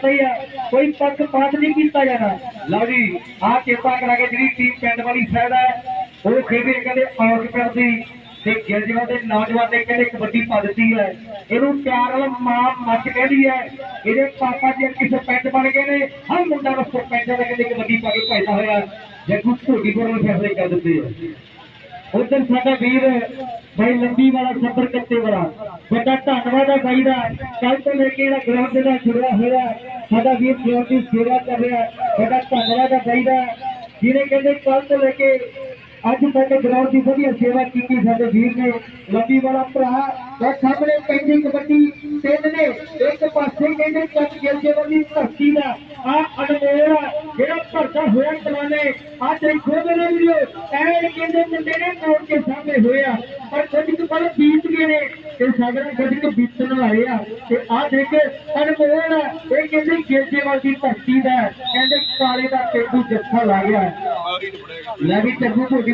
ਪਤਾ ਹੀ ਆ। ਕੋਈ ਪੱਖ ਨਹੀਂ ਕੀਤਾ ਜਾਣਾ। ਲਓ ਜੀ ਆ ਕਿਰਪਾ ਕਰਾ ਕੇ ਜਿਹੜੀ ਟੀਮ ਪਿੰਡ ਵਾਲੀ ਸਾਈਡ ਹੈ ਉਹ ਖੇਡੇ ਕਹਿੰਦੇ ਔਰ ਕਰਦੀ। ਤੇ ਗਿਲਜਵਾ ਦੇ ਨੌਜਵਾਨ ਨੇ ਕਹਿੰਦੇ ਕਬੱਡੀ ਪਾ ਦਿੱਤੀ ਹੈ। ਇਹਨੂੰ ਪਿਆਰ ਨਾਲ ਮਾਂ ਮੱਚ ਕਹਿੰਦੀ ਹੈ। ਇਹਦੇ ਪਾਪਾ ਜੀ ਕਿਸੇ ਪਿੰਡ ਬਣ ਗਏ ਨੇ। ਹਰ ਮੁੰਡਾ ਨੂੰ ਸਰਪੰਚ ਦਾ ਕਹਿੰਦੇ ਕਬੱਡੀ ਪਾ ਕੇ ਭੇਜਦਾ ਹੋਇਆ। ਜੱਗੂ ਢੋਡੀ ਕੋਲ ਫੈਸਲੇ ਕਰ ਦਿੱਤੇ ਆ। ਉਧਰ ਸਾਡਾ ਵੀਰ ਭਾਈ ਲੰਬੀ ਵਾਲਾ ਸਫਰ ਕੱਤੇ ਵਾਲਾ। ਵੱਡਾ ਧੰਨਵਾਦ ਹੈ ਭਾਈ ਦਾ। ਕੱਲ ਤੋਂ ਲੈ ਕੇ ਜਿਹੜਾ ਗਰਾਊਂਡ ਦੇ ਨਾਲ ਜੁੜਿਆ ਹੋਇਆ ਸਾਡਾ ਵੀਰ ਜੋਰ ਦੀ ਸੇਵਾ ਕਰ ਰਿਹਾ ਵੱਡਾ ਧੰਨਵਾਦ ਹੈ ਭਾਈ ਦਾ। ਜਿਹਨੇ ਕਹਿੰਦੇ ਕੱਲ ਤੋਂ ਲੈ ਕੇ ਅੱਜ ਸਾਡੇ ਗਰਾਊਂਡ ਦੀ ਵਧੀਆ ਸੇਵਾ ਕੀਤੀ ਸਾਡੇ ਵੀਰ ਨੇ। ਲੰਬੀ ਵਾਲਾ ਭਰਾ ਤੇ ਸਾਹਮਣੇ ਪੈਂਦੀ ਕਬੱਡੀ ਤਿੰਨ ਨੇ। ਇੱਕ ਪਾਸੇ ਕਹਿੰਦੇ ਚੱਕ ਗਿਲਜੇ ਵਾਲੀ ਧਰਤੀ ਦਾ। ਆ ਅਨਮੋਲ ਜਿਹੜਾ ਭਰਦਾ ਹੋਇਆ ਕਮਾਨੇ ਆ ਦੇਖੋ ਮੇਰੇ ਵੀਰੋ ਐ ਕਹਿੰਦੇ ਮੁੰਡੇ ਨੇ ਤੋੜ ਕੇ ਸਾਹਮਣੇ ਹੋਇਆ। ਪਰ ਕੁਝ ਕੁ ਪਲ ਬੀਤ ਗਏ ਨੇ। ਤੇ ਸਾਡੇ ਨਾਲ ਕੁਝ ਕੁ ਬੀਤਣ ਵਾਲੇ ਆ। ਤੇ ਆ ਦੇਖ ਅਨਮੋਲ ਆ, ਇਹ ਕਹਿੰਦੇ ਗਿਲਜੇ ਵਾਲੀ ਧਰਤੀ ਦਾ ਕਹਿੰਦੇ ਕਾਲੇ ਦਾ ਪੇਂਡੂ ਜੱਥਾ ਲਾ ਗਿਆ ਲੈ ਵੀ ਚੱਗੂ ਤੁਹਾਡੀ